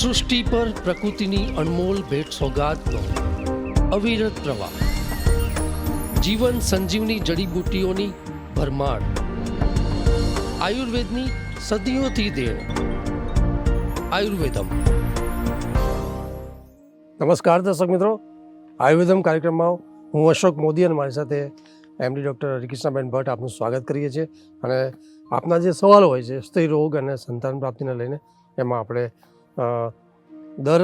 સૃષ્ટિ પર પ્રકૃતિની અનમોલ ભેટ સોગાદનો અવિરત પ્રવાહ. જીવન સંજીવની જડીબુટ્ટીઓની ભરમાર. આયુર્વેદની સદીઓથી દેણ. આયુર્વેદમ. નમસ્કાર દર્શક મિત્રો. આયુર્વેદમ કાર્યક્રમમાં હું અશોક મોદી અને મારી સાથે એમડી ડૉક્ટર હરિકૃષ્ણબેન ભટ્ટ આપનું સ્વાગત કરીએ છીએ. અને આપના જે સવાલો હોય છે, સ્ત્રી રોગ અને સંતાન પ્રાપ્તિને લઈને, એમાં આપણે દર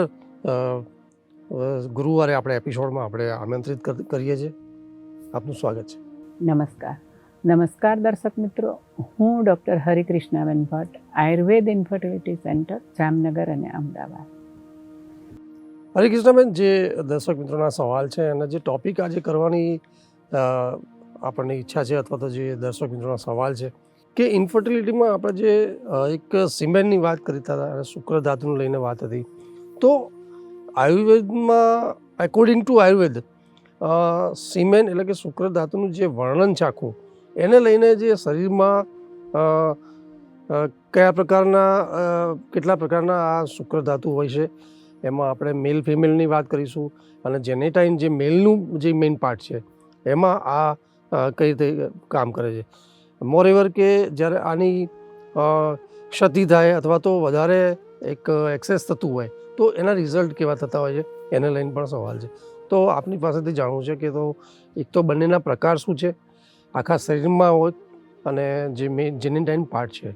ગુરુવારે આપણે એપિસોડમાં આપણે આમંત્રિત કરીએ છીએ. આપનું સ્વાગત છે. નમસ્કાર. નમસ્કાર દર્શક મિત્રો. હું doctor Harikrishnaben Bhatt Ayurveda infertility centre Jamnagar અને અમદાવાદ. હરિકૃષ્ણબેન જે દર્શક મિત્રોના સવાલ છે અને જે ટોપિક આજે કરવાની આપણને ઈચ્છા છે અથવા તો જે દર્શક મિત્રોના સવાલ છે કે ઇન્ફર્ટિલિટીમાં આપણે જે એક સિમેન્ટની વાત કરતા હતા અને શુક્ર ધાતુને લઈને વાત હતી, તો આયુર્વેદમાં એકોર્ડિંગ ટુ આયુર્વેદ સિમેન્ટ એટલે કે શુક્ર ધાતુનું જે વર્ણન છે આખું, એને લઈને જે શરીરમાં કયા પ્રકારના કેટલા પ્રકારના આ શુક્ર ધાતુ હોય છે, એમાં આપણે મેલ ફિમેલની વાત કરીશું, અને જેનેટાઇન જે મેલનું જે મેઇન પાર્ટ છે, એમાં આ કઈ રીતે કામ કરે છે. મોરેવર કે જ્યારે આની ક્ષતિ થાય અથવા તો વધારે એક એક્સેસ થતું હોય તો એના રિઝલ્ટ કેવા થતા હોય છે? એને લઈને પણ સવાલ છે. તો આપની પાસેથી જાણવું છે કે તો એક તો બંનેના પ્રકાર શું છે? આખા શરીરમાં હોય અને જે મેઇન જેનિટાઇન પાર્ટ છે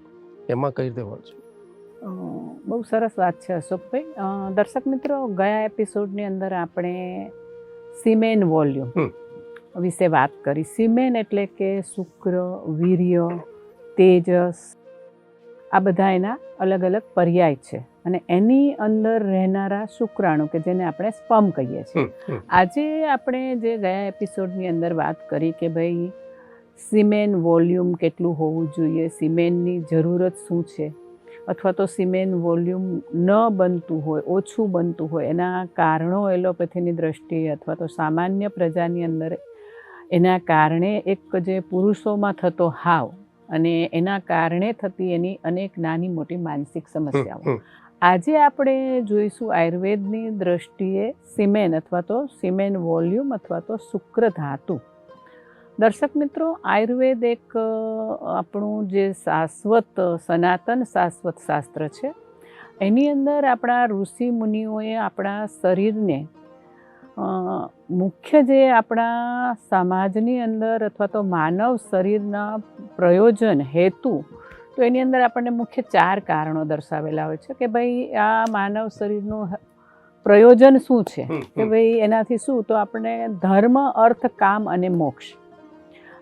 એમાં કઈ રીતે હોય છે? બહુ સરસ વાત છે અશોકભાઈ. દર્શક મિત્રો ગયા એપિસોડની અંદર આપણે સિમેન વોલ્યુમ. વિશે વાત કરી. સિમેન એટલે કે શુક્ર વીર્ય તેજસ આ બધા એના અલગ અલગ પર્યાય છે. અને એની અંદર રહેનારા શુક્રાણુ કે જેને આપણે સ્પમ કહીએ છીએ. આજે આપણે જે ગયા એપિસોડની અંદર વાત કરી કે ભાઈ સિમેન વોલ્યુમ કેટલું હોવું જોઈએ સિમેનની જરૂરત શું છે? અથવા તો સિમેન વોલ્યુમ ન બનતું હોય ઓછું બનતું હોય એના કારણો એલોપેથીની દ્રષ્ટિએ અથવા તો સામાન્ય પ્રજાની અંદર એના કારણે એક જે પુરુષોમાં થતો હાવ અને એના કારણે થતી એની અનેક નાની મોટી માનસિક સમસ્યાઓ. આજે આપણે જોઈશું આયુર્વેદની દ્રષ્ટિએ સિમેન અથવા તો સિમેન વોલ્યુમ અથવા તો શુક્ર ધાતુ. દર્શક મિત્રો આયુર્વેદ એક આપણું જે શાશ્વત સનાતન શાશ્વત શાસ્ત્ર છે. એની અંદર આપણા ઋષિ મુનિઓએ આપણા શરીરને મુખ્ય જે આપણા સમાજની અંદર અથવા તો માનવ શરીરના પ્રયોજન હેતુ તો એની અંદર આપણને મુખ્ય ચાર કારણો દર્શાવેલા હોય છે કે ભાઈ આ માનવ શરીરનું પ્રયોજન શું છે? કે ભાઈ એનાથી શું? તો આપણે ધર્મ અર્થ કામ અને મોક્ષ.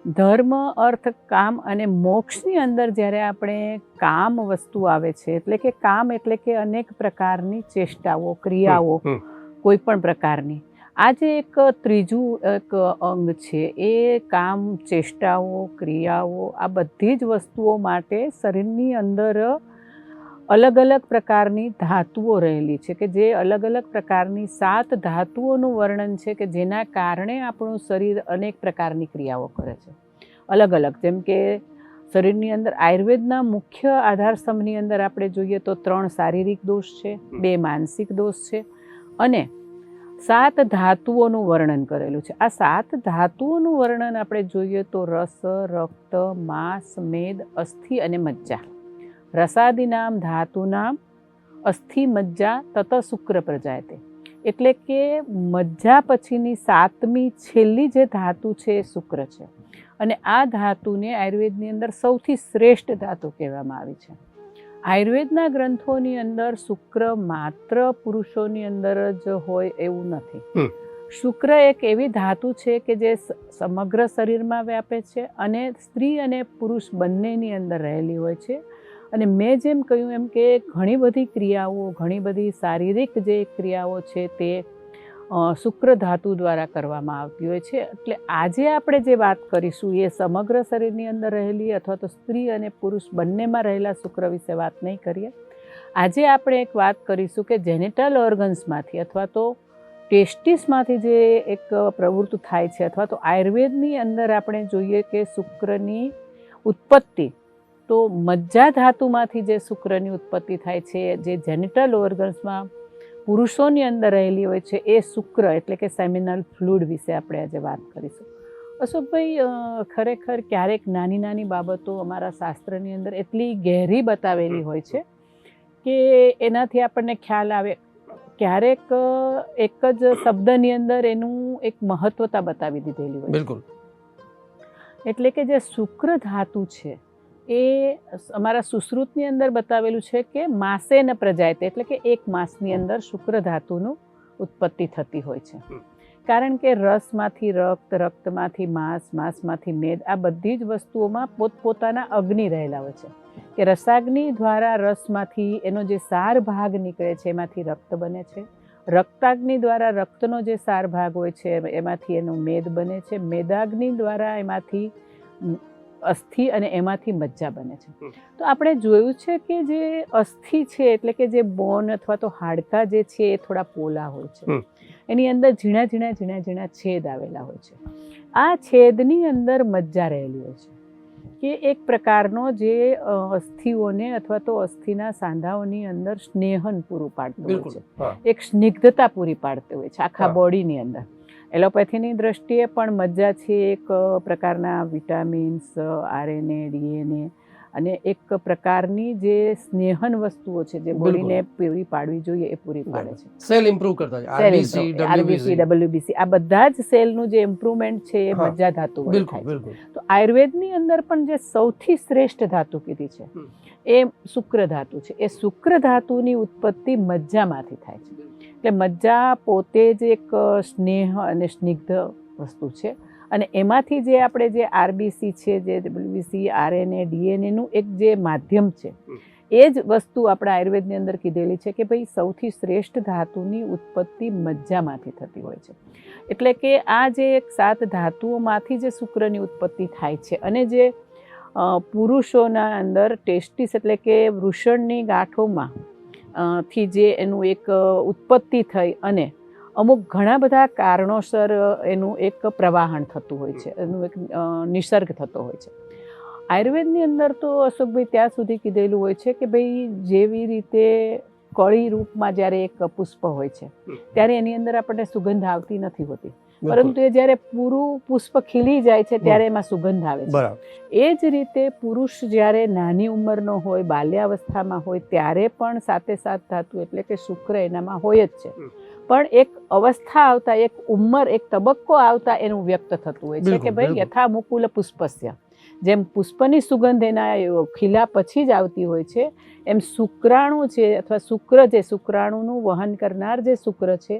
ધર્મ અર્થ કામ અને મોક્ષની અંદર જ્યારે આપણે કામ વસ્તુ આવે છે એટલે કે કામ એટલે કે અનેક પ્રકારની ચેષ્ટાઓ ક્રિયાઓ કોઈ પણ પ્રકારની. આ જે એક ત્રીજું એક અંગ છે. એ કામ ચેષ્ટાઓ ક્રિયાઓ આ બધી જ વસ્તુઓ માટે શરીરની અંદર અલગ અલગ પ્રકારની ધાતુઓ રહેલી છે કે જે અલગ અલગ પ્રકારની સાત ધાતુઓનું વર્ણન છે કે જેના કારણે આપણું શરીર અનેક પ્રકારની ક્રિયાઓ કરે છે. અલગ અલગ જેમ કે શરીરની અંદર આયુર્વેદના મુખ્ય આધારસ્તંભની અંદર આપણે જોઈએ તો ત્રણ શારીરિક દોષ છે બે માનસિક દોષ છે અને સાત ધાતુઓનું વર્ણન કરેલું છે. આ સાત ધાતુઓનું વર્ણન આપણે જોઈએ તો રસ, રક્ત, માંસ, મેદ, અસ્થિ અને મજ્જા. રસાદિનામ ધાતુનામ અસ્થિ, મજ્જા, તત શુક્ર પ્રજાયતે. એટલે કે મજ્જા પછીની સાતમી છેલ્લી જે ધાતુ છે એ શુક્ર છે. અને આ ધાતુને આયુર્વેદની અંદર સૌથી શ્રેષ્ઠ ધાતુ કહેવામાં આવી છે. આયુર્વેદના ગ્રંથોની અંદર શુક્ર માત્ર પુરુષોની અંદર જ હોય એવું નથી. શુક્ર એક એવી ધાતુ છે કે જે સમગ્ર શરીરમાં વ્યાપે છે અને સ્ત્રી અને પુરુષ બંનેની અંદર રહેલી હોય છે. અને મેં જેમ કહ્યું એમ કે ઘણી બધી ક્રિયાઓ ઘણી બધી શારીરિક જે ક્રિયાઓ છે તે શુક્ર ધાતુ દ્વારા કરવામાં આવતી હોય છે. એટલે આજે આપણે જે વાત કરીશું એ સમગ્ર શરીરની અંદર રહેલી અથવા તો સ્ત્રી અને પુરુષ બંનેમાં રહેલા શુક્ર વિશે વાત નહીં કરીએ. આજે આપણે એક વાત કરીશું કે જેનેટલ ઓર્ગન્સમાંથી અથવા તો ટેસ્ટિસમાંથી જે એક પ્રવૃત્તિ થાય છે અથવા તો આયુર્વેદની અંદર આપણે જોઈએ કે શુક્રની ઉત્પત્તિ, તો મજ્જા ધાતુમાંથી જે શુક્રની ઉત્પત્તિ થાય છે, જે જેનેટલ ઓર્ગન્સમાં પુરુષોની અંદર રહેલી હોય છે એ શુક્ર એટલે કે સેમિનલ ફ્લુડ વિશે આપણે આજે વાત કરીશું. અશોકભાઈ ખરેખર ક્યારેક નાની નાની બાબતો અમારા શાસ્ત્રની અંદર એટલી ગહેરી બતાવેલી હોય છે કે એનાથી આપણને ખ્યાલ આવે. ક્યારેક એક જ શબ્દની અંદર એનું એક મહત્વતા બતાવી દીધેલી હોય છે. બિલકુલ. એટલે કે જે શુક્ર ધાતુ છે એ અમારા સુશ્રુતની અંદર બતાવેલું છે કે માસે ન પ્રજાયતે એટલે કે એક માસની અંદર શુક્ર ધાતુનું ઉત્પત્તિ થતી હોય છે. કારણ કે રસમાંથી રક્ત રક્તમાંથી માંસ માંસમાંથી મેદ આ બધી જ વસ્તુઓમાં પોતપોતાના અગ્નિ રહેલા હોય છે. કે રસાગ્નિ દ્વારા રસમાંથી એનો જે સાર ભાગ નીકળે છે એમાંથી રક્ત બને છે. રક્તાગ્નિ દ્વારા રક્તનો જે સાર ભાગ હોય છે એમાંથી એનો મેદ બને છે. મેદાગ્નિ દ્વારા એમાંથી અસ્થિ અને એમાંથી મજ્જા બને છે. તો આપણે જોયું છે કે જે અસ્થિ છે એટલે કે જે બોન અથવા તો હાડકા જે છે એ થોડા પોલા હોય છે. એની અંદર ઝીણા ઝીણા ઝીણા ઝીણા છેદ આવેલા હોય છે. આ છેદની અંદર મજ્જા રહેલી હોય છે. કે એક પ્રકારનો જે અસ્થિઓને અથવા તો અસ્થિના સાંધાઓની અંદર સ્નેહન પૂરું પાડતું હોય છે. એક સ્નિગ્ધતા પૂરી પાડતી હોય છે આખા બોડીની અંદર. એલોપેથીની દ્રષ્ટિએ પણ મજ્જા છે એક પ્રકારના વિટામિન્સ આરએનએ ડીએનએ અને એક પ્રકારની જે સ્નેહન વસ્તુઓ છે જે બોડીને પૂરી પાડવી જોઈએ એ પૂરી પાડે છે. સેલ ઇમ્પ્રૂવ કરતા છે આરબીસી ડબ્લ્યુબીસી આ બધા જ સેલનું જે ઇમ્પ્રુવમેન્ટ છે એ મજ્જા ધાતુ બિલકુલ છે. તો આયુર્વેદની અંદર પણ જે સૌથી શ્રેષ્ઠ ધાતુ કીધી છે એ શુક્ર ધાતુ છે. એ શુક્ર ધાતુની ઉત્પત્તિ મજ્જામાંથી થાય છે. એટલે મજ્જા પોતે જ એક સ્નેહ અને સ્નિગ્ધ વસ્તુ છે. અને એમાંથી જે આપણે જે આરબીસી છે જે ડબલ્યુબીસી આરએનએ ડીએનએનું એક જે માધ્યમ છે એ જ વસ્તુ આપણે આયુર્વેદની અંદર કીધેલી છે કે ભાઈ સૌથી શ્રેષ્ઠ ધાતુની ઉત્પત્તિ મજ્જામાંથી થતી હોય છે. એટલે કે આ જે એક સાત ધાતુઓમાંથી જે શુક્રની ઉત્પત્તિ થાય છે અને જે પુરુષોના અંદર ટેસ્ટિસ એટલે કે વૃષણની ગાંઠોમાં થી જે એનું એક ઉત્પત્તિ થઈ અને અમુક ઘણા બધા કારણોસર એનું એક પ્રવાહન થતું હોય છે એનું એક નિસર્ગ થતો હોય છે. આયુર્વેદની અંદર તો અશોકભાઈ ત્યાં સુધી કીધેલું હોય છે કે ભાઈ જેવી રીતે કળી રૂપમાં જ્યારે એક પુષ્પ હોય છે ત્યારે એની અંદર આપણને સુગંધ આવતી નથી હોતી. પરંતુ એ જ્યારે પૂરું પુષ્પ ખીલી જાય છે ત્યારે એમાં સુગંધ આવે છે. એ જ રીતે પુરુષ જ્યારે નાની ઉંમરનો હોય બાલ્યાવસ્થામાં હોય ત્યારે પણ સાથે સાથ ધાતુ એટલે કે શુક્ર એનામાં હોય જ છે. પણ એક અવસ્થા આવતા એક ઉંમર એક તબક્કો આવતા એનું વ્યક્ત થતું હોય છે કે ભાઈ. યથા મુકુલ પુષ્પસ્ય. જેમ પુષ્પની સુગંધ એના ખીલા પછી જ આવતી હોય છે એમ શુક્રાણુ છે અથવા શુક્ર જે શુક્રાણુનું વહન કરનાર જે શુક્ર છે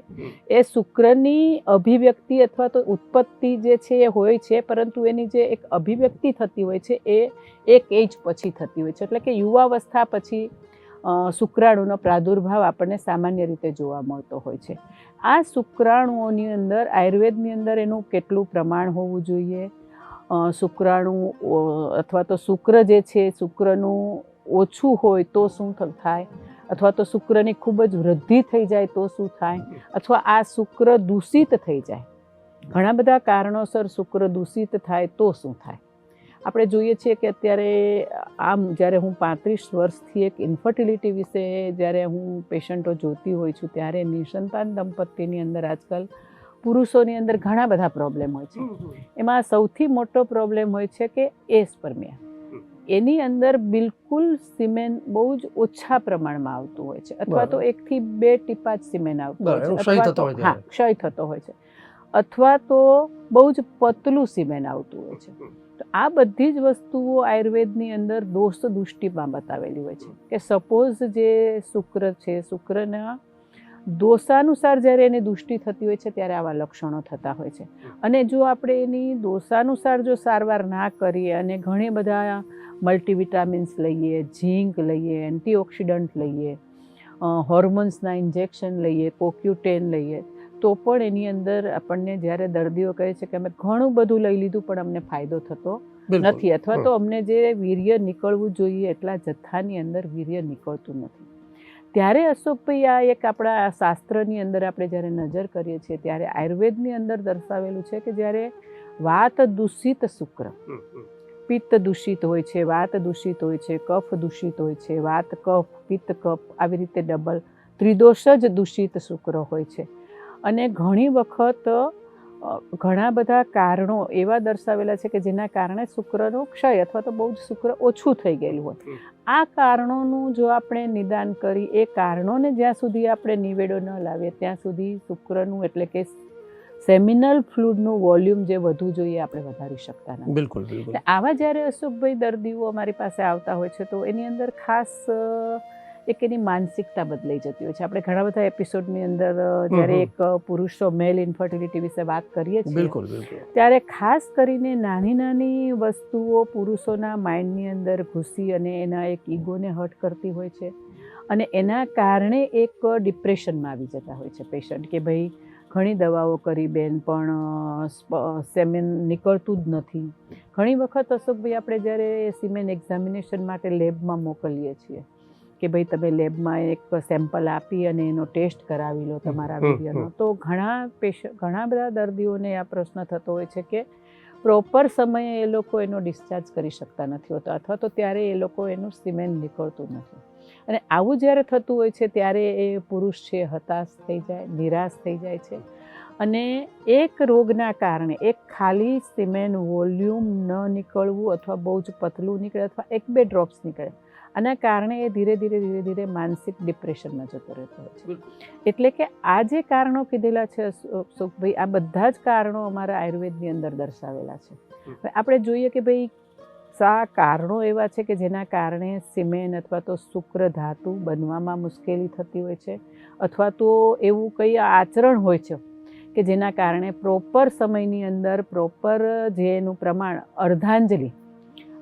એ શુક્રની અભિવ્યક્તિ અથવા તો ઉત્પત્તિ જે છે એ હોય છે પરંતુ એની જે એક અભિવ્યક્તિ થતી હોય છે એ એક એજ પછી થતી હોય છે. એટલે કે યુવાવસ્થા પછી શુક્રાણુનો પ્રાદુર્ભાવ આપણને સામાન્ય રીતે જોવા મળતો હોય છે. આ શુક્રાણુઓની અંદર, આયુર્વેદની અંદર એનું કેટલું પ્રમાણ હોવું જોઈએ? શુક્રાણુ અથવા તો શુક્ર જે છે, શુક્રનું ઓછું હોય તો શું થાય? અથવા તો શુક્રની ખૂબ જ વૃદ્ધિ થઈ જાય તો શું થાય? અથવા આ શુક્ર દૂષિત થઈ જાય? ઘણા બધા કારણોસર શુક્ર દૂષિત થાય તો શું થાય? આપણે જોઈએ છીએ કે અત્યારે આમ જ્યારે હું પાંત્રીસ વર્ષથી એક ઇન્ફર્ટિલિટી વિશે જ્યારે હું પેશન્ટો જોતી હોઉં છું ત્યારે નિસંતાન દંપતીની અંદર આજકાલ પુરુષોની અંદર ઘણા બધા પ્રોબ્લેમ હોય છે. એમાં સૌથી મોટો પ્રોબ્લેમ હોય છે કે એસ્પર્મિયા એની અંદર બિલકુલ સિમેન બહુ જ ઓછા પ્રમાણમાં આવતું હોય છે. અથવા તો એકથી બે ટીપા જ સિમેન આવતું હોય છે. ક્ષય અથવા થતો હોય હા ક્ષય થતો હોય છે. અથવા તો બહુ જ પતલું સિમેન આવતું હોય છે. તો આ બધી જ વસ્તુઓ આયુર્વેદની અંદર દોષ દૃષ્ટિમાં બતાવેલી હોય છે. કે સપોઝ જે શુક્ર છે, શુક્રના દોષાનુસાર જ્યારે એની દૃષ્ટિ થતી હોય છે, ત્યારે આવા લક્ષણો થતા હોય છે. અને જો આપણે એની દોષાનુસાર જો સારવાર ના કરીએ અને ઘણી બધા મલ્ટીવિટામિન્સ લઈએ, ઝીંક લઈએ એન્ટીઓક્સિડન્ટ લઈએ હોર્મોન્સના ઇન્જેક્શન લઈએ કોક્યુટેન લઈએ તો પણ એની અંદર આપણને જ્યારે દર્દીઓ કહે છે કે અમે ઘણું બધું લઈ લીધું પણ અમને ફાયદો થતો નથી. અથવા તો અમને જે વીર્ય નીકળવું જોઈએ એટલા જથ્થાની અંદર વીર્ય નીકળતું નથી. ત્યારે અશોકભાઈ આ એક આપણા શાસ્ત્રની અંદર આપણે જ્યારે નજર કરીએ છીએ ત્યારે આયુર્વેદની અંદર દર્શાવેલું છે કે જ્યારે વાત દૂષિત શુક્ર. પિત્ત દૂષિત હોય છે વાત દૂષિત હોય છે કફ દૂષિત હોય છે વાત કફ પિત્ત કફ આવી રીતે ડબલ ત્રિદોષ જ દૂષિત શુક્ર હોય છે. અને ઘણી વખત ઘણા બધા કારણો એવા દર્શાવેલા છે કે જેના કારણે શુક્રનો ક્ષય અથવા તો બહુ જ શુક્ર ઓછું થઈ ગયેલું હોય. આ કારણોનું જો આપણે નિદાન કરી એ કારણોને જ્યાં સુધી આપણે નિવેડો ન લાવીએ ત્યાં સુધી શુક્રનું એટલે કે સેમિનલ ફ્લુડનું વોલ્યુમ જે વધુ જોઈએ આપણે વધારી શકતા નથી. બિલકુલ બિલકુલ. એટલે આવા જ્યારે અશોકભાઈ દર્દીઓ અમારી પાસે આવતા હોય છે તો એની અંદર ખાસ એક એની માનસિકતા બદલાઈ જતી હોય છે. આપણે ઘણા બધા એપિસોડની અંદર જ્યારે એક પુરુષો મેલ ઇન્ફર્ટિલિટી વિશે વાત કરીએ છીએ બિલકુલ ત્યારે ખાસ કરીને નાની નાની વસ્તુઓ પુરુષોના માઇન્ડની અંદર ઘૂસી અને એના એક ઈગોને હર્ટ કરતી હોય છે અને એના કારણે એક ડિપ્રેશનમાં આવી જતા હોય છે પેશન્ટ કે ભાઈ ઘણી દવાઓ કરી બેન પણ સેમેન નીકળતું જ નથી. ઘણી વખત અશોકભાઈ આપણે જ્યારે સિમેન એક્ઝામિનેશન માટે લેબમાં મોકલીએ છીએ કે ભાઈ તમે લેબમાં એક સેમ્પલ આપી અને એનો ટેસ્ટ કરાવી લો તમારા. વીર્યનો તો ઘણા પેશ ઘણા બધા દર્દીઓને આ પ્રશ્ન થતો હોય છે કે પ્રોપર સમયે એ લોકો એનો ડિસ્ચાર્જ કરી શકતા નથી હોતા અથવા તો ત્યારે એ લોકો એનું સિમેન નીકળતું નથી. અને આવું જ્યારે થતું હોય છે ત્યારે એ પુરુષ છે હતાશ થઈ જાય નિરાશ થઈ જાય છે. અને એક રોગના કારણે એક ખાલી સિમેન વોલ્યુમ ન નીકળવું અથવા બહુ જ પતલું નીકળે અથવા એક બે ડ્રોપ્સ નીકળે આના કારણે એ ધીરે ધીરે ધીરે ધીરે માનસિક ડિપ્રેશનમાં જતો રહેતો હોય છે. એટલે કે આ જે કારણો કીધેલા છે સુખભાઈ આ બધા જ કારણો અમારા આયુર્વેદની અંદર દર્શાવેલા છે. આપણે જોઈએ કે ભાઈ સા કારણો એવા છે કે જેના કારણે સિમેન અથવા તો શુક્ર ધાતુ બનવામાં મુશ્કેલી થતી હોય છે અથવા તો એવું કંઈ આચરણ હોય છે કે જેના કારણે પ્રોપર સમયની અંદર પ્રોપર જે એનું પ્રમાણ અર્ધાંજલિ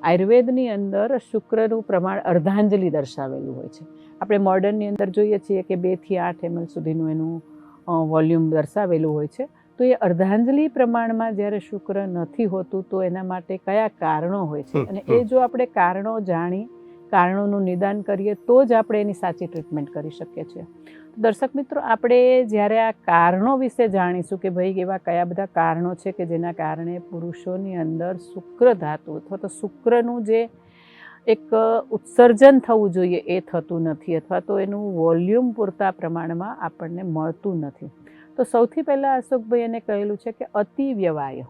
આયુર્વેદની અંદર શુક્રનું પ્રમાણ અર્ધાંજલિ દર્શાવેલું હોય છે. આપણે મોડર્નની અંદર જોઈએ છીએ કે બેથી આઠ એમએલ સુધીનું એનું વોલ્યુમ દર્શાવેલું હોય છે. તો એ અર્ધાંજલિ પ્રમાણમાં જ્યારે શુક્ર નથી હોતું તો એના માટે કયા કારણો હોય છે? અને એ જો આપણે કારણો જાણી કારણોનું નિદાન કરીએ તો જ આપણે એની સાચી ટ્રીટમેન્ટ કરી શકીએ છીએ. દર્શક મિત્રો, આપણે જ્યારે આ કારણો વિશે જાણીશું કે ભાઈ એવા કયા બધા કારણો છે કે જેના કારણે પુરુષોની અંદર શુક્ર ધાતુ અથવા તો શુક્રનું જે એક ઉત્સર્જન થવું જોઈએ એ થતું નથી અથવા તો એનું વોલ્યુમ પૂરતા પ્રમાણમાં આપણને મળતું નથી. તો સૌથી પહેલાં અશોકભાઈ એને કહેલું છે કે અતિવ્યવાય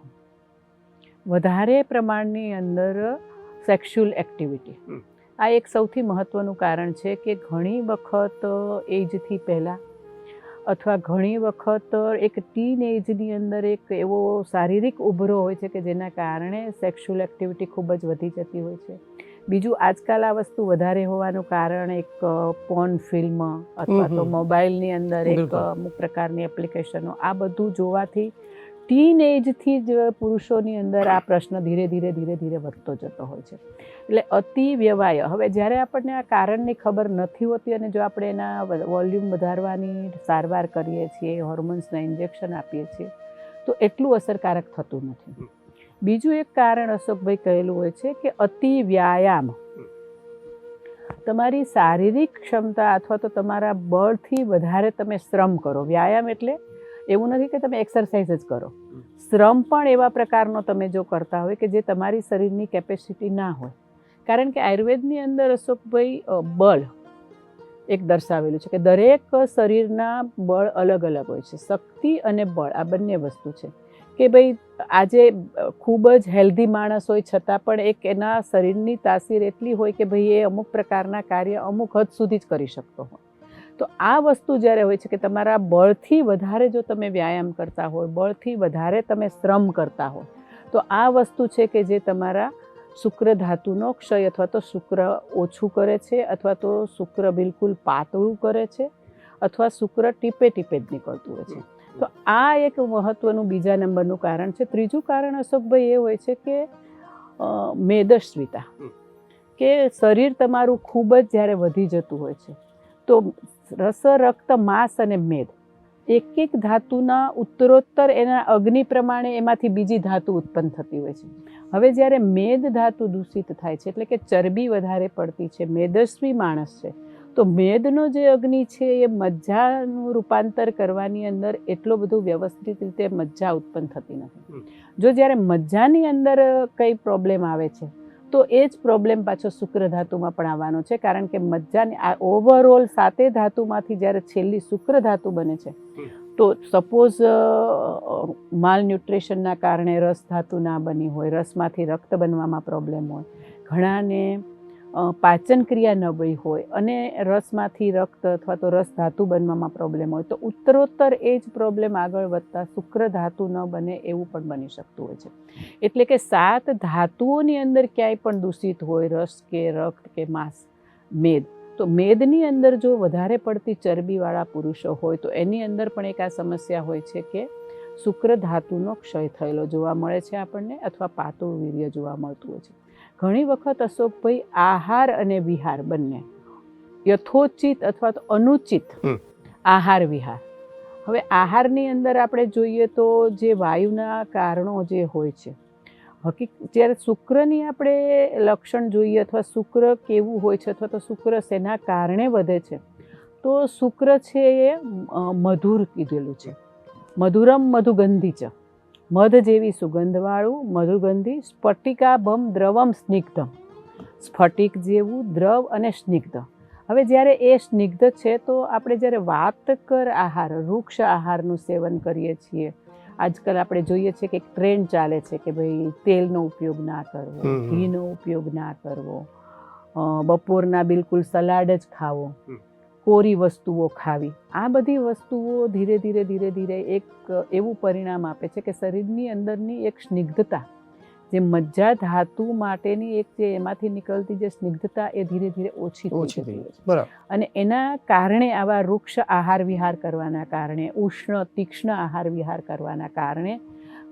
વધારે પ્રમાણની અંદર સેક્સ્યુઅલ એક્ટિવિટી. આ એક સૌથી મહત્ત્વનું કારણ છે કે ઘણી વખત એજથી પહેલાં અથવા ઘણી વખત એક ટીન એજની અંદર એક એવો શારીરિક ઉભરો હોય છે કે જેના કારણે સેક્સ્યુઅલ એક્ટિવિટી ખૂબ જ વધી જતી હોય છે. બીજું આજકાલ આ વસ્તુ વધારે હોવાનું કારણ એક પોન ફિલ્મ અથવા તો. મોબાઈલની અંદર એક અમુક પ્રકારની એપ્લિકેશનો આ બધું જોવાથી ટીન એજથી જ પુરુષોની અંદર આ પ્રશ્ન ધીરે ધીરે ધીરે ધીરે વધતો જતો હોય છે. એટલે અતિ વ્યવાય. હવે જ્યારે આપણને આ કારણની ખબર નથી હોતી અને જો આપણે એના વોલ્યુમ વધારવાની સારવાર કરીએ છીએ હોર્મોન્સના ઇન્જેક્શન આપીએ છીએ તો એટલું અસરકારક થતું નથી. બીજું એક કારણ અશોકભાઈ કહેલું હોય છે કે અતિ વ્યાયામ. તમારી શારીરિક ક્ષમતા અથવા તો તમારા બળથી વધારે તમે શ્રમ કરો. વ્યાયામ એટલે એવું નથી કે તમે એક્સરસાઇઝ જ કરો. શ્રમ પણ એવા પ્રકારનો તમે જો કરતા હોય કે જે તમારી શરીરની કેપેસિટી ના હોય. કારણ કે આયુર્વેદની અંદર અશોકભાઈ બળ એક દર્શાવેલું છે કે દરેક શરીરના બળ અલગ અલગ હોય છે. શક્તિ અને બળ આ બંને વસ્તુ છે. કે ભાઈ, આજે ખૂબ જ હેલ્ધી માણસ હોય છતાં પણ એક એના શરીરની તાસીર એટલી હોય કે ભાઈ એ અમુક પ્રકારના કાર્ય અમુક હદ સુધી જ કરી શકતો હોય. તો આ વસ્તુ જ્યારે હોય છે કે તમારા બળથી વધારે જો તમે વ્યાયામ કરતા હોય બળથી વધારે તમે શ્રમ કરતા હોય તો આ વસ્તુ છે કે જે તમારા શુક્ર ધાતુનો ક્ષય અથવા તો શુક્ર ઓછું કરે છે અથવા તો શુક્ર બિલકુલ પાતળું કરે છે અથવા શુક્ર ટીપે ટીપે જ નીકળતું હોય છે. તો આ એક મહત્વનું બીજા નંબરનું કારણ છે. ત્રીજું કારણ અશોકભાઈ એ હોય છે કે મેદસ્વીતા. કે શરીર તમારું ખૂબ જ જ્યારે વધી જતું હોય છે તો રસ રક્ત માંસ અને મેદ. એક એક ધાતુના ઉત્તરોત્તર એના અગ્નિ પ્રમાણે એમાંથી બીજી ધાતુ ઉત્પન્ન થતી હોય છે. હવે જ્યારે મેદ ધાતુ દૂષિત થાય છે એટલે કે ચરબી વધારે પડતી છે મેદસ્વી માણસ છે તો મેદનો જે અગ્નિ છે એ મજ્જાનું રૂપાંતર કરવાની અંદર એટલો બધું વ્યવસ્થિત રીતે મજ્જા ઉત્પન્ન થતી નથી. જો જ્યારે મજ્જાની અંદર કંઈ પ્રોબ્લેમ આવે છે તો એ જ પ્રોબ્લેમ પાછો શુક્ર ધાતુમાં પણ આવવાનો છે, કારણ કે મજ્જાની આ ઓવરઓલ સાતે ધાતુમાંથી જ્યારે છેલ્લી શુક્ર ધાતુ બને છે, તો સપોઝ માલ ન્યુટ્રિશનના કારણે રસ ધાતુ ના બની હોય, રસમાંથી રક્ત બનવામાં પ્રોબ્લેમ હોય, ઘણાને પાચન ક્રિયા નબળી હોય અને રસમાંથી રક્ત અથવા તો રસ ધાતુ બનવામાં પ્રોબ્લેમ હોય, તો ઉત્તરોત્તર એ જ પ્રોબ્લેમ આગળ વધતા શુક્ર ધાતુ ન બને એવું પણ બની શકતું હોય છે. એટલે કે સાત ધાતુઓની અંદર ક્યાંય પણ દૂષિત હોય, રસ કે રક્ત કે માંસ, મેદ, તો મેદની અંદર જો વધારે પડતી ચરબીવાળા પુરુષો હોય, તો એની અંદર પણ એક આ સમસ્યા હોય છે કે શુક્ર ધાતુનો ક્ષય થયેલો જોવા મળે છે આપણને અથવા પાતળું વીર્ય જોવા મળતું હોય છે. ઘણી વખત અશોકભાઈ આહાર અને વિહાર બંને. યથોચિત અથવા તો અનુચિત આહાર વિહાર. હવે આહારની અંદર આપણે જોઈએ તો જે વાયુના કારણો જે હોય છે. હકીક જ્યારે શુક્રની આપણે લક્ષણ જોઈએ અથવા શુક્ર કેવું હોય છે અથવા તો શુક્ર શેના કારણે વધે છે તો શુક્ર છે એ મધુર કીધેલું છે. મધુરમ મધુગંધી છે મધ જેવી સુગંધવાળું મધુગંધી સ્ફટિકાભમ દ્રવમ સ્નિગ્ધમ સ્ફટિક જેવું દ્રવ અને સ્નિગ્ધ હવે જ્યારે એ સ્નિગ્ધ છે તો આપણે જ્યારે વાત કર આહાર વૃક્ષ આહારનું સેવન કરીએ છીએ આજકાલ આપણે જોઈએ છીએ કે એક ટ્રેન્ડ ચાલે છે કે ભાઈ તેલનો ઉપયોગ ના કરવો. ઘીનો ઉપયોગ ના કરવો બપોરના બિલકુલ સલાડ જ ખાવો. કોરી વસ્તુઓ ખાવી. આ બધી વસ્તુઓ ધીરે ધીરે ધીરે ધીરે એક એવું પરિણામ આપે છે કે શરીરની અંદરની એક સ્નિગ્ધતા જે મજ્જા ધાતુ માટેની એક જે એમાંથી નીકળતી જે સ્નિગ્ધતા એ ધીરે ધીરે ઓછી ઓછી થઈ બરાબર. અને એના કારણે આવા વૃક્ષ આહાર વિહાર કરવાના કારણે ઉષ્ણ તીક્ષ્ણ આહાર વિહાર કરવાના કારણે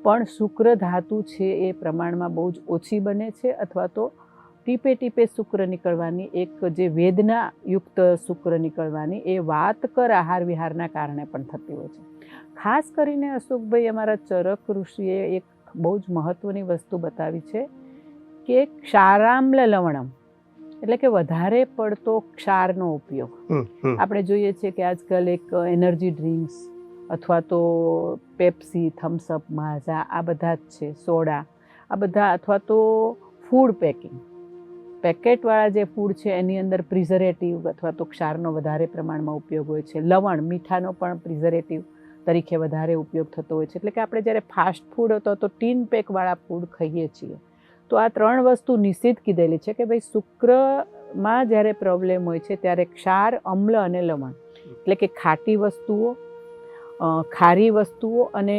પણ શુક્ર ધાતુ છે એ પ્રમાણમાં બહુ જ ઓછી બને છે અથવા તો ટીપે ટીપે શુક્ર નીકળવાની એક જે વેદનાયુક્ત શુક્ર નીકળવાની એ વાત કર આહાર વિહારના કારણે પણ થતી હોય છે. ખાસ કરીને અશોકભાઈ અમારા ચરક ઋષિએ એક બહુ જ મહત્વની વસ્તુ બતાવી છે કે ક્ષારામ્લ લવણમ એટલે કે વધારે પડતો ક્ષારનો ઉપયોગ. આપણે જોઈએ છીએ કે આજકાલ એક એનર્જી ડ્રિંક્સ અથવા તો પેપ્સી થમ્સઅપ માઝા આ બધા જ છે સોડા આ બધા અથવા તો ફૂડ પેકિંગ. પેકેટવાળા જે ફૂડ છે, એની અંદર પ્રિઝર્વેટિવ અથવા તો ક્ષારનો વધારે પ્રમાણમાં ઉપયોગ હોય છે. લવણ, મીઠાનો પણ પ્રિઝર્વેટિવ તરીકે વધારે ઉપયોગ થતો હોય છે. એટલે કે આપણે જ્યારે ફાસ્ટ ફૂડ હતો તો ટીન પેકવાળા ફૂડ ખાઈએ છીએ. તો આ ત્રણ વસ્તુ નિશ્ચિત કીધેલી છે કે ભાઈ શુક્રમાં જ્યારે પ્રોબ્લેમ હોય છે ત્યારે ક્ષાર, અમ્લ અને લવણ. એટલે કે ખાટી વસ્તુઓ ખારી વસ્તુઓ અને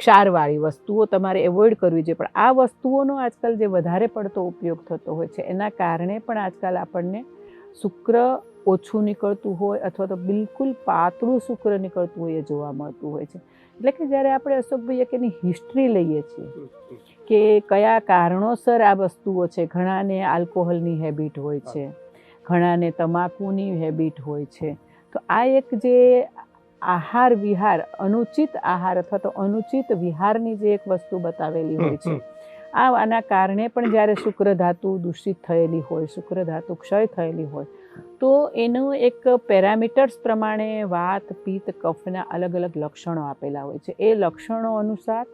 ક્ષારવાળી વસ્તુઓ તમારે એવોઇડ કરવી જોઈએ. પણ આ વસ્તુઓનો આજકાલ જે વધારે પડતો ઉપયોગ થતો હોય છે, એના કારણે પણ આજકાલ આપણને શુક્ર ઓછું નીકળતું હોય અથવા તો બિલકુલ પાતળું શુક્ર નીકળતું હોય એ જોવા મળતું હોય છે. એટલે કે જ્યારે આપણે અશોકભાઈ કે એની હિસ્ટ્રી લઈએ છીએ કે કયા કારણોસર આ વસ્તુઓ છે, ઘણાને આલ્કોહોલની હેબિટ હોય છે, ઘણાને તમાકુની હેબિટ હોય છે, તો આ એક જે આહાર વિહાર અનુચિત આહાર અથવા તો અનુચિત વિહારની જે એક વસ્તુ બતાવેલી હોય છે. આ આના કારણે પણ જ્યારે શુક્ર ધાતુ દૂષિત થયેલી હોય શુક્ર ધાતુ ક્ષય થયેલી હોય તો એનું એક પેરામીટર્સ પ્રમાણે વાત પિત્ત કફના અલગ અલગ લક્ષણો આપેલા હોય છે. એ લક્ષણો અનુસાર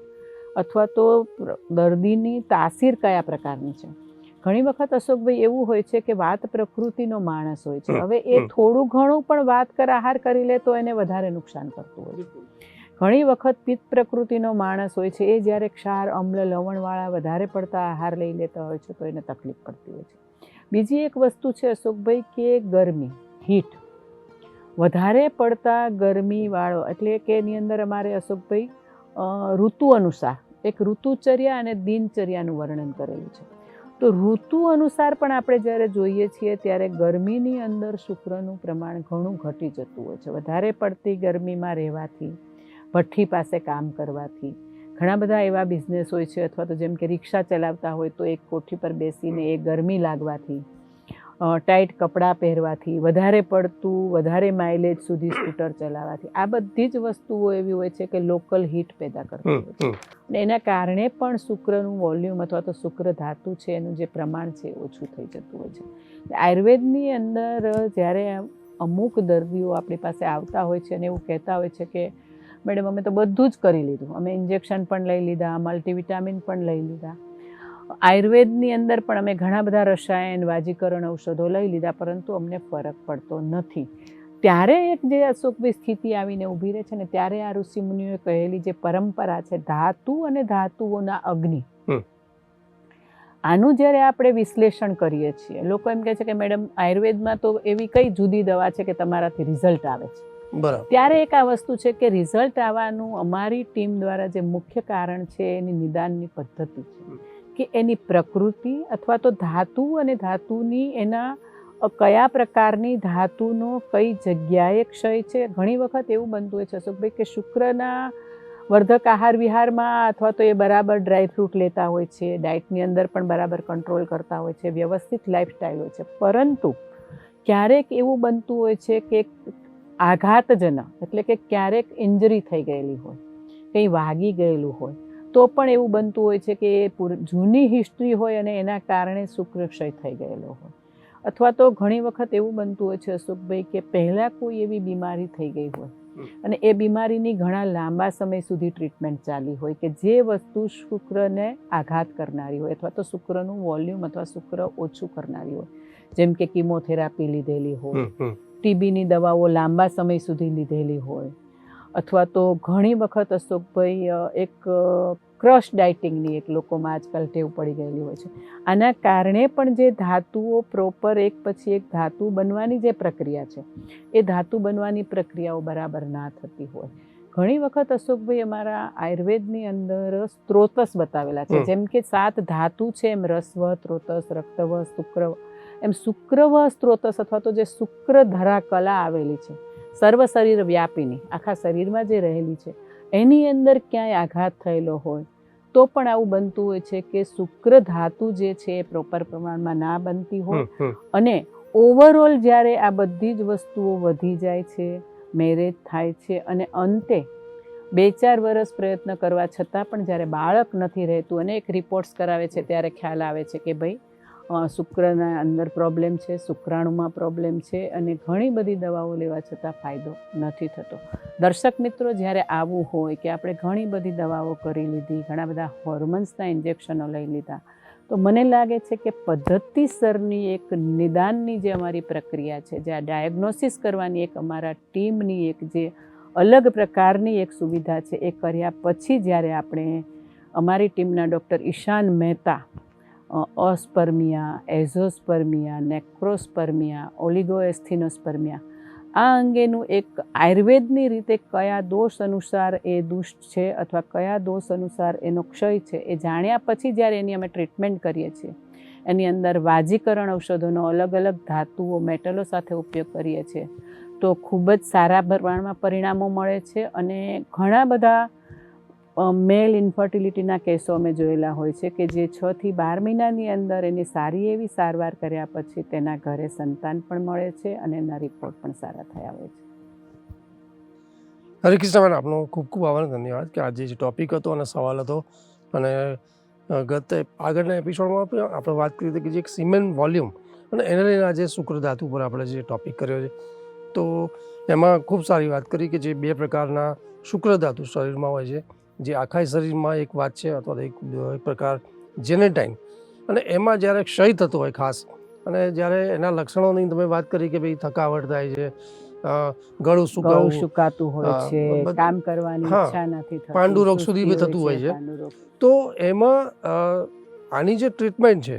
અથવા તો દર્દીની તાસીર કયા પ્રકારની છે? ઘણી વખત અશોકભાઈ એવું હોય છે કે વાત પ્રકૃતિનો માણસ હોય છે. હવે એ થોડું ઘણું પણ વાત કર આહાર કરી લે તો એને વધારે નુકસાન કરતું હોય છે. ઘણી વખત પિત્ત પ્રકૃતિનો માણસ હોય છે એ જ્યારે ક્ષાર અમ્લ લવણવાળા વધારે પડતા આહાર લઈ લેતા હોય છે તો એને તકલીફ પડતી હોય છે. બીજી એક વસ્તુ છે અશોકભાઈ કે ગરમી હીટ વધારે પડતા ગરમીવાળો એટલે કે એની અંદર અમારે અશોકભાઈ ઋતુ અનુસાર એક ઋતુચર્યા અને દિનચર્યાનું વર્ણન કરેલું છે. તો ઋતુ અનુસાર પણ આપણે જ્યારે જોઈએ છીએ ત્યારે ગરમીની અંદર શુક્રનું પ્રમાણ ઘણું ઘટી જતું હોય છે. વધારે પડતી ગરમીમાં રહેવાથી, ભઠ્ઠી પાસે કામ કરવાથી, ઘણા બધા એવા બિઝનેસ હોય છે અથવા તો જેમ કે રિક્ષા ચલાવતા હોય તો એક કોઠી પર બેસીને એ ગરમી લાગવાથી ટાઈટ કપડાં પહેરવાથી વધારે પડતું વધારે માઇલેજ સુધી સ્કૂટર ચલાવવાથી. આ બધી જ વસ્તુઓ એવી હોય છે કે લોકલ હીટ પેદા કરતી હોય છે. અને એના કારણે પણ શુક્રનું વોલ્યુમ અથવા તો શુક્ર ધાતુ છે એનું જે પ્રમાણ છે એ ઓછું થઈ જતું હોય છે. આયુર્વેદની અંદર જ્યારે અમુક દર્દીઓ આપણી પાસે આવતા હોય છે અને એવું કહેતા હોય છે કે મેડમ અમે તો બધું જ કરી લીધું. અમે ઇન્જેક્શન પણ લઈ લીધા મલ્ટીવિટામિન પણ લઈ લીધા. આયુર્વેદની અંદર પણ અમે ઘણા બધા રસાયણ વાજીકરણ ઔષધો લઈ લીધા પરંતુ અમને ફરક પડતો નથી. ત્યારે એક જે અશોકભી સ્થિતિ આવીને ઊભી રહે છે ને ત્યારે આ ઋષિમુનિઓએ કહેલી જે પરંપરા છે ધાતુ અને ધાતુઓના અગ્નિ. આનું જ્યારે આપણે વિશ્લેષણ કરીએ છીએ લોકો એમ કહે છે કે મેડમ આયુર્વેદમાં તો એવી કઈ જુદી દવા છે કે તમારાથી રિઝલ્ટ આવે છે? બરાબર. ત્યારે એક આ વસ્તુ છે કે રિઝલ્ટ આવવાનું અમારી ટીમ દ્વારા જે મુખ્ય કારણ છે એની નિદાનની પદ્ધતિ છે. કે એની પ્રકૃતિ અથવા તો ધાતુ અને ધાતુની એના કયા પ્રકારની ધાતુનો કઈ જગ્યાએ ક્ષય છે? ઘણી વખત એવું બનતું હોય છે, અશોકભાઈ, કે શુક્રના વર્ધક આહાર વિહારમાં અથવા તો એ બરાબર ડ્રાય ફ્રૂટ લેતા હોય છે, ડાયટની અંદર પણ બરાબર કંટ્રોલ કરતા હોય છે, વ્યવસ્થિત લાઈફસ્ટાઈલ હોય છે. પરંતુ ક્યારેક એવું બનતું હોય છે કે આઘાતજનક, એટલે કે ક્યારેક ઇન્જરી થઈ ગયેલી હોય, કંઈ વાગી ગયેલું હોય તો પણ એવું બનતું હોય છે કે એ પૂર- જૂની હિસ્ટ્રી હોય અને એના કારણે શુક્રક્ષય થઈ ગયેલો હોય. અથવા તો ઘણી વખત એવું બનતું હોય છે અશોકભાઈ કે પહેલાં કોઈ એવી બીમારી થઈ ગઈ હોય. અને એ બીમારીની ઘણા લાંબા સમય સુધી ટ્રીટમેન્ટ ચાલી હોય કે જે વસ્તુ શુક્રને આઘાત કરનારી હોય અથવા તો શુક્રનું વોલ્યુમ અથવા શુક્ર ઓછું કરનારી હોય. જેમ કે કિમોથેરાપી લીધેલી હોય. ટીબીની દવાઓ લાંબા સમય સુધી લીધેલી હોય. અથવા તો ઘણી વખત અશોકભાઈ એક ક્રશ ડાયટિંગની એક લોકોમાં આજકાલ ટેવ પડી ગયેલી હોય છે. આના કારણે પણ જે ધાતુઓ પ્રોપર એક પછી એક ધાતુ બનવાની જે પ્રક્રિયા છે એ ધાતુ બનવાની પ્રક્રિયાઓ બરાબર ના થતી હોય. ઘણી વખત અશોકભાઈ અમારા આયુર્વેદની અંદર સ્ત્રોતસ બતાવેલા છે. જેમ કે સાત ધાતુ છે એમ રસવ ત્રોતસ રક્તવ શુક્ર એમ શુક્રવ સ્ત્રોતસ અથવા તો જે શુક્ર ધરા કલા આવેલી છે. સર્વ શરીર વ્યાપીની આખા શરીરમાં જે રહેલી છે એની અંદર ક્યાંય આઘાત થયેલો હોય તો પણ આવું બનતું હોય છે કે શુક્ર ધાતુ જે છે એ પ્રોપર પ્રમાણમાં ના બનતી હોય. અને ઓવરઓલ જ્યારે આ બધી જ વસ્તુઓ વધી જાય છે મેરેજ થાય છે અને અંતે બે ચાર વર્ષ પ્રયત્ન કરવા છતાં પણ જ્યારે બાળક નથી રહેતું અને એક રિપોર્ટ્સ કરાવે છે ત્યારે ખ્યાલ આવે છે કે ભાઈ શુક્રના અંદર પ્રોબ્લેમ છે, શુક્રાણુમાં પ્રોબ્લેમ છે અને ઘણી બધી દવાઓ લેવા છતાં ફાયદો નથી થતો. દર્શક મિત્રો, જ્યારે આવું હોય કે આપણે ઘણી બધી દવાઓ કરી લીધી, ઘણા બધા હોર્મોન્સના ઇન્જેક્શનો લઈ લીધા, તો મને લાગે છે કે પદ્ધતિસરની એક નિદાનની જે અમારી પ્રક્રિયા છે, જે આ ડાયગ્નોસિસ કરવાની એક અમારા ટીમની એક જે અલગ પ્રકારની એક સુવિધા છે, એ કર્યા પછી જ્યારે આપણે અમારી ટીમના ડૉક્ટર ઈશાન મહેતા ઓસ્પર્મિયા એઝોસ્પર્મિયા, નેક્રોસ્પર્મિયા, ઓલિગોએસ્થિનોસ્પર્મિયા. આ અંગેનું એક આયુર્વેદની રીતે કયા દોષ અનુસાર એ દુષ્ટ છે અથવા કયા દોષ અનુસાર એનો ક્ષય છે એ જાણ્યા પછી જ્યારે એની અમે ટ્રીટમેન્ટ કરીએ છીએ. એની અંદર વાજીકરણ ઔષધોનો અલગ અલગ ધાતુઓ, મેટલો સાથે ઉપયોગ કરીએ છીએ. તો ખૂબ જ સારા પ્રમાણમાં પરિણામો મળે છે અને ઘણા બધા મેલ ઇન્ફર્ટિલિટીના કેસો અમે જોયેલા હોય છે કે જે છ થી બાર મહિનાની અંદર એની સારી એવી સારવાર કર્યા પછી તેના ઘરે સંતાન પણ મળે છે અને એના રિપોર્ટ પણ સારા થયા હોય છે. હરે કૃષ્ણ આપનો ખૂબ ખૂબ આભાર ધન્યવાદ કે આજે જે ટોપિક હતો અને સવાલ હતો અને ગત આગળના એપિસોડમાં આપણે વાત કરી હતી કે જે એક સિમેન્ટ વોલ્યુમ અને એને લઈને આજે શુક્ર ધાતુ પર આપણે જે ટોપિક કર્યો છે. તો એમાં ખૂબ સારી વાત કરી કે જે બે પ્રકારના શુક્ર ધાતુ શરીરમાં હોય છે. જે આખા શરીરમાં એક વાત છે અથવા એક પ્રકાર જેનેટાઇન અને એમાં જ્યારે ક્ષય થતો હોય ખાસ અને જ્યારે એના લક્ષણોની તમે વાત કરી કે ભાઈ થકાવટ થાય છે ગળું ગળું સુકાવું સુકાતું હોય છે કામ કરવાની ઈચ્છા નથી થતી પાંડુરોગ સુધી બી થતું હોય છે. તો એમાં આની જે ટ્રીટમેન્ટ છે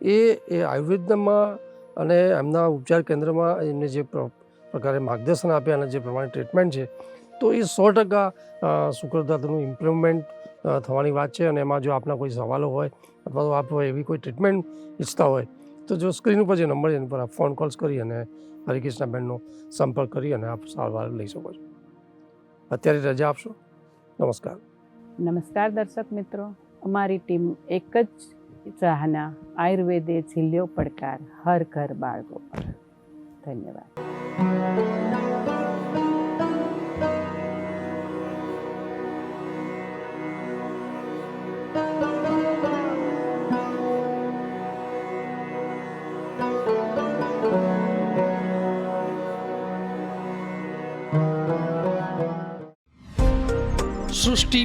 એ એ આયુર્વેદમાં અને એમના ઉપચાર કેન્દ્રમાં એમને જે પ્રકારે માર્ગદર્શન આપ્યા અને જે પ્રમાણે ટ્રીટમેન્ટ છે તો એ સો ટકા શુક્રદાતનું ઇમ્પ્રુવમેન્ટ થવાની વાત છે અને એમાં જો આપના કોઈ સવાલો હોય અથવા તો આપ એવી કોઈ ટ્રીટમેન્ટ ઈચ્છતા હોય, તો જો સ્ક્રીન ઉપર જે નંબર છે એની પર આપ ફોન કોલ્સ કરી અને હરિકૃષ્ણબેનનો સંપર્ક કરી અને આપ સારવાર લઈ શકો છો. અત્યારે રજા આપશો? નમસ્કાર. નમસ્કાર દર્શક મિત્રો. અમારી ટીમ એક જ ચાહના, આયુર્વેદે ઝીલ્યો પડકાર, હર ઘર બાળકો પર. ધન્યવાદ.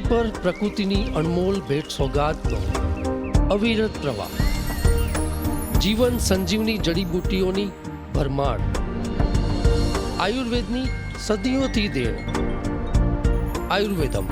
સૃષ્ટિ પર પ્રકૃતિની અનમોલ ભેટ સોગાદનો અવિરત પ્રવાહ. જીવન સંજીવની જડીબુટ્ટીઓની ભરમાણ આયુર્વેદની સદીઓથી દેણ. આયુર્વેદમ.